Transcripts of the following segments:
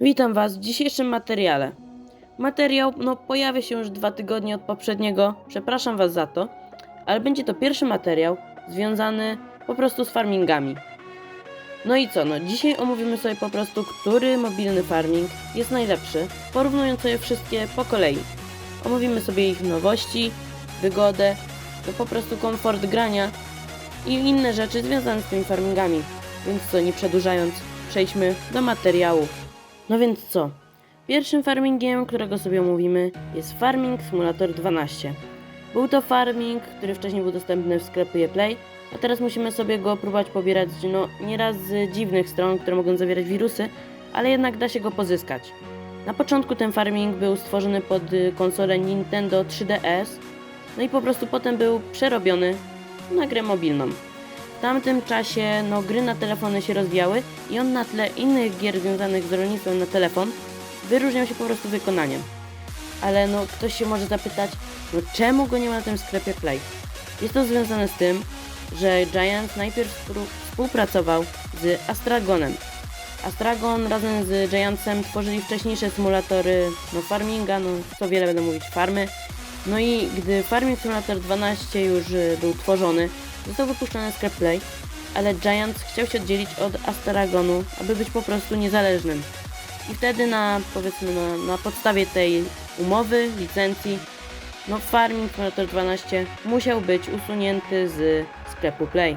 Witam Was w dzisiejszym materiale. Materiał no, pojawia się już dwa tygodnie od poprzedniego, przepraszam Was za to, ale będzie to pierwszy materiał związany po prostu z farmingami. No i co, no dzisiaj omówimy sobie po prostu, który mobilny farming jest najlepszy, porównując sobie wszystkie po kolei. Omówimy sobie ich nowości, wygodę, no po prostu komfort grania i inne rzeczy związane z tymi farmingami. Więc co, nie przedłużając, przejdźmy do materiału. No więc co? Pierwszym farmingiem, którego sobie omówimy, jest Farming Simulator 12. Był to farming, który wcześniej był dostępny w sklepie Play, a teraz musimy sobie go próbować pobierać no, nieraz z dziwnych stron, które mogą zawierać wirusy, ale jednak da się go pozyskać. Na początku ten farming był stworzony pod y, konsolę Nintendo 3DS, no i po prostu potem był przerobiony na grę mobilną. W tamtym czasie no, gry na telefony się rozwijały i on na tle innych gier związanych z rolnictwem na telefon wyróżniał się po prostu wykonaniem. Ale no ktoś się może zapytać, no czemu go nie ma na tym sklepie Play? Jest to związane z tym, że Giant najpierw współ- współpracował z Astragonem. Astragon razem z Giantsem tworzyli wcześniejsze symulatory no, farminga, no co wiele będę mówić, farmy. No i gdy Farming Simulator 12 już y, był tworzony, został wypuszczony sklep Play, ale Giants chciał się oddzielić od Astragonu, aby być po prostu niezależnym. I wtedy na, powiedzmy, na, na podstawie tej umowy, licencji, no Farming Simulator 12 musiał być usunięty z sklepu Play.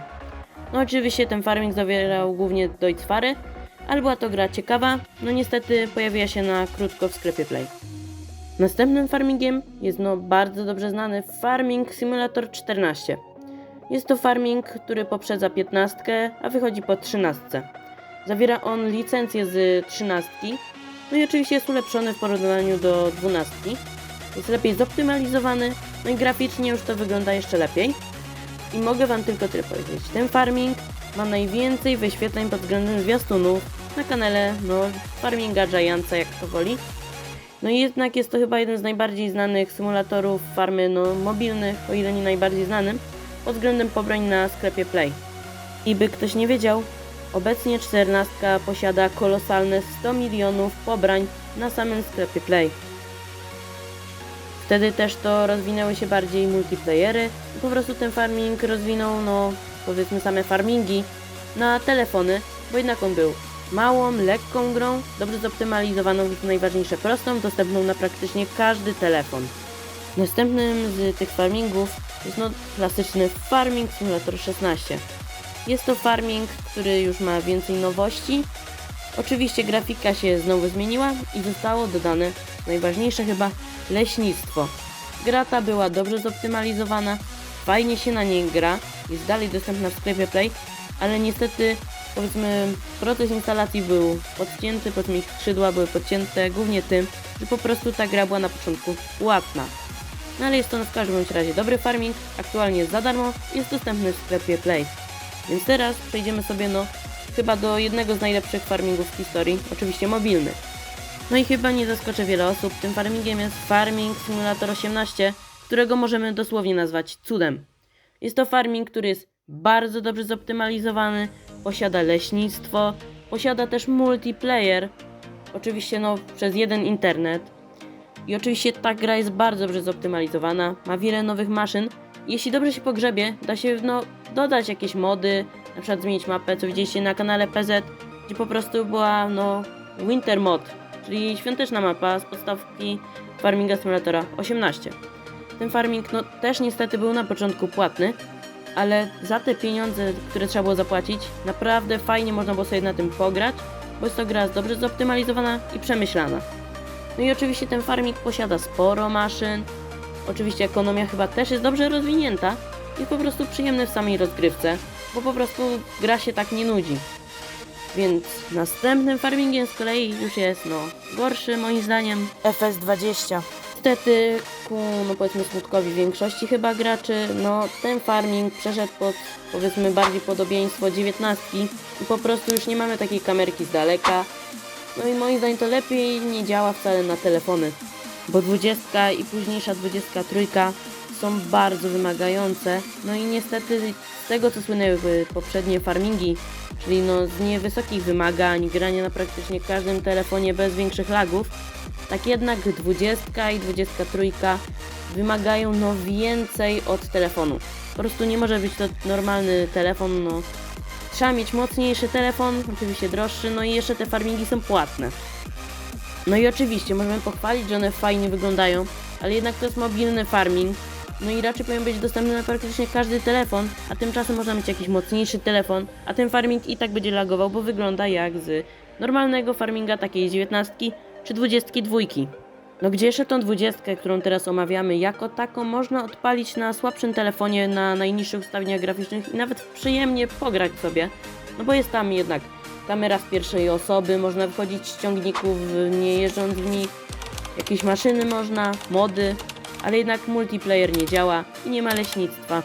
No oczywiście ten farming zawierał głównie Deutschfary, ale była to gra ciekawa, no niestety pojawiła się na krótko w sklepie Play. Następnym farmingiem jest no bardzo dobrze znany Farming Simulator 14. Jest to farming, który poprzedza 15, a wychodzi po 13. Zawiera on licencję z 13, no i oczywiście jest ulepszony w porównaniu do 12. Jest lepiej zoptymalizowany, no i graficznie już to wygląda jeszcze lepiej. I mogę Wam tylko tyle powiedzieć. Ten farming ma najwięcej wyświetleń pod względem zwiastunów na kanale no, Farminga Giantsa, jak to woli. No i jednak jest to chyba jeden z najbardziej znanych symulatorów farmy no, mobilnych, o ile nie najbardziej znanym, pod względem pobrań na sklepie Play. I by ktoś nie wiedział, obecnie 14 posiada kolosalne 100 milionów pobrań na samym sklepie Play. Wtedy też to rozwinęły się bardziej multiplayery i po prostu ten farming rozwinął, no powiedzmy same farmingi na telefony, bo jednak on był małą, lekką grą, dobrze zoptymalizowaną i najważniejsze prostą, dostępną na praktycznie każdy telefon. Następnym z tych farmingów jest no klasyczny Farming Simulator 16. Jest to farming, który już ma więcej nowości. Oczywiście grafika się znowu zmieniła i zostało dodane najważniejsze chyba leśnictwo. Gra ta była dobrze zoptymalizowana, fajnie się na niej gra, jest dalej dostępna w sklepie Play, ale niestety powiedzmy proces instalacji był podcięty, powiedzmy ich skrzydła były podcięte głównie tym, że po prostu ta gra była na początku płatna. No ale jest to w każdym razie dobry farming, aktualnie jest za darmo, jest dostępny w sklepie Play. Więc teraz przejdziemy sobie no chyba do jednego z najlepszych farmingów w historii, oczywiście mobilny. No i chyba nie zaskoczę wiele osób, tym farmingiem jest Farming Simulator 18, którego możemy dosłownie nazwać cudem. Jest to farming, który jest bardzo dobrze zoptymalizowany, posiada leśnictwo, posiada też multiplayer, oczywiście no przez jeden internet. I oczywiście ta gra jest bardzo dobrze zoptymalizowana, ma wiele nowych maszyn. Jeśli dobrze się pogrzebie, da się no, dodać jakieś mody, na przykład zmienić mapę, co widzieliście na kanale PZ, gdzie po prostu była no Winter Mod, czyli świąteczna mapa z podstawki Farminga Simulatora 18. Ten farming no też niestety był na początku płatny, ale za te pieniądze, które trzeba było zapłacić, naprawdę fajnie można było sobie na tym pograć, bo jest to gra dobrze zoptymalizowana i przemyślana. No i oczywiście ten farming posiada sporo maszyn. Oczywiście ekonomia chyba też jest dobrze rozwinięta i po prostu przyjemny w samej rozgrywce, bo po prostu gra się tak nie nudzi. Więc następnym farmingiem z kolei już jest no gorszy moim zdaniem FS20. Niestety ku no powiedzmy smutkowi większości chyba graczy, no ten farming przeszedł pod powiedzmy bardziej podobieństwo 19 i po prostu już nie mamy takiej kamerki z daleka. No i moim zdaniem to lepiej nie działa wcale na telefony, bo 20 i późniejsza 23 są bardzo wymagające. No i niestety z tego co słynęły poprzednie farmingi, czyli no z niewysokich wymagań, grania na praktycznie każdym telefonie bez większych lagów, tak jednak 20 i 23 wymagają no więcej od telefonu. Po prostu nie może być to normalny telefon, no trzeba mieć mocniejszy telefon, oczywiście droższy, no i jeszcze te farmingi są płatne. No i oczywiście możemy pochwalić, że one fajnie wyglądają, ale jednak to jest mobilny farming. No i raczej powinien być dostępny na praktycznie każdy telefon, a tymczasem można mieć jakiś mocniejszy telefon, a ten farming i tak będzie lagował, bo wygląda jak z normalnego farminga takiej 19 czy 22. No gdzie jeszcze tą 20, którą teraz omawiamy, jako taką można odpalić na słabszym telefonie, na najniższych ustawieniach graficznych i nawet przyjemnie pograć sobie. No bo jest tam jednak kamera z pierwszej osoby, można wchodzić z ciągników, nie jeżdżąc w nich, jakieś maszyny można, mody, ale jednak multiplayer nie działa i nie ma leśnictwa.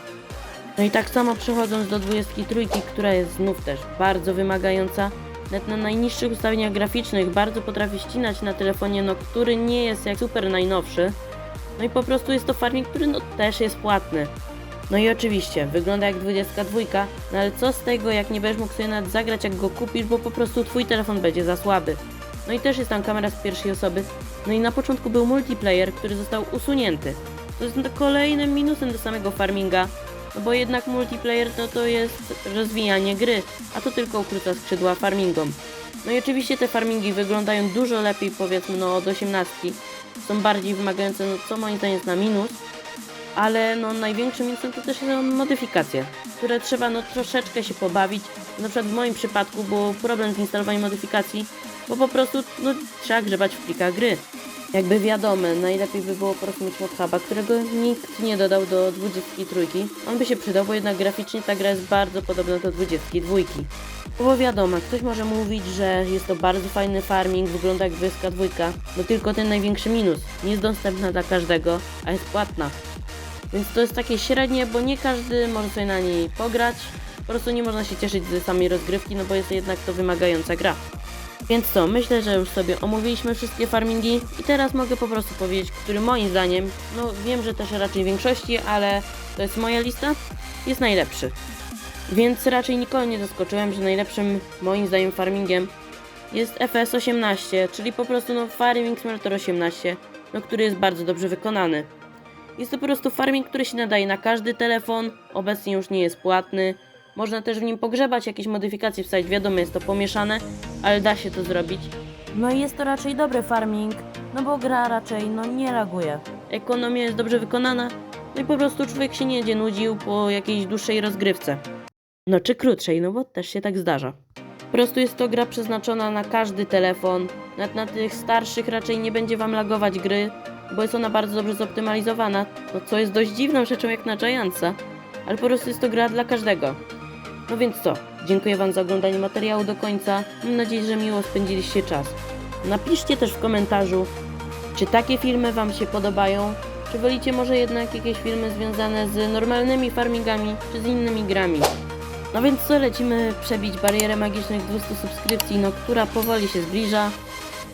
No i tak samo przechodząc do 23, która jest znów też bardzo wymagająca, nawet na najniższych ustawieniach graficznych bardzo potrafi ścinać na telefonie, no który nie jest jak super najnowszy. No i po prostu jest to farming, który no też jest płatny. No i oczywiście, wygląda jak 22, no ale co z tego, jak nie będziesz mógł sobie nawet zagrać, jak go kupisz, bo po prostu twój telefon będzie za słaby. No i też jest tam kamera z pierwszej osoby. No i na początku był multiplayer, który został usunięty. To jest kolejnym minusem do samego farminga, no bo jednak multiplayer to, to jest rozwijanie gry, a to tylko ukryta skrzydła farmingom. No i oczywiście te farmingi wyglądają dużo lepiej powiedzmy no od 18. Są bardziej wymagające, no co moim zdaniem jest na minus. Ale no największym minusem to też są modyfikacje, które trzeba no troszeczkę się pobawić. Na przykład w moim przypadku był problem z instalowaniem modyfikacji, bo po prostu no, trzeba grzebać w plikach gry. Jakby wiadomo, najlepiej by było po prostu mieć modhuba, którego nikt nie dodał do 23. On by się przydał, bo jednak graficznie ta gra jest bardzo podobna do 22. Bo wiadomo, ktoś może mówić, że jest to bardzo fajny farming, wygląda jak 22, no tylko ten największy minus. Nie jest dostępna dla każdego, a jest płatna. Więc to jest takie średnie, bo nie każdy może sobie na niej pograć. Po prostu nie można się cieszyć ze samej rozgrywki, no bo jest jednak to wymagająca gra. Więc co, myślę, że już sobie omówiliśmy wszystkie farmingi i teraz mogę po prostu powiedzieć, który moim zdaniem, no wiem, że też raczej większości, ale to jest moja lista, jest najlepszy. Więc raczej nikogo nie zaskoczyłem, że najlepszym moim zdaniem farmingiem jest FS18, czyli po prostu no Farming Simulator 18, no który jest bardzo dobrze wykonany. Jest to po prostu farming, który się nadaje na każdy telefon, obecnie już nie jest płatny. Można też w nim pogrzebać, jakieś modyfikacje wstać, wiadomo jest to pomieszane, ale da się to zrobić. No i jest to raczej dobry farming, no bo gra raczej no nie reaguje. Ekonomia jest dobrze wykonana, no i po prostu człowiek się nie będzie nudził po jakiejś dłuższej rozgrywce. No czy krótszej, no bo też się tak zdarza. Po prostu jest to gra przeznaczona na każdy telefon. Nawet na tych starszych raczej nie będzie wam lagować gry, bo jest ona bardzo dobrze zoptymalizowana, no co jest dość dziwną rzeczą jak na Giantsa, ale po prostu jest to gra dla każdego. No więc co, dziękuję wam za oglądanie materiału do końca, mam nadzieję, że miło spędziliście czas. Napiszcie też w komentarzu, czy takie filmy wam się podobają, czy wolicie może jednak jakieś filmy związane z normalnymi farmingami, czy z innymi grami. No więc co, lecimy przebić barierę magicznych 200 subskrypcji, no która powoli się zbliża.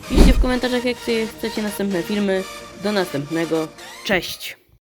Piszcie w komentarzach, jak chcecie następne filmy. Do następnego. Cześć!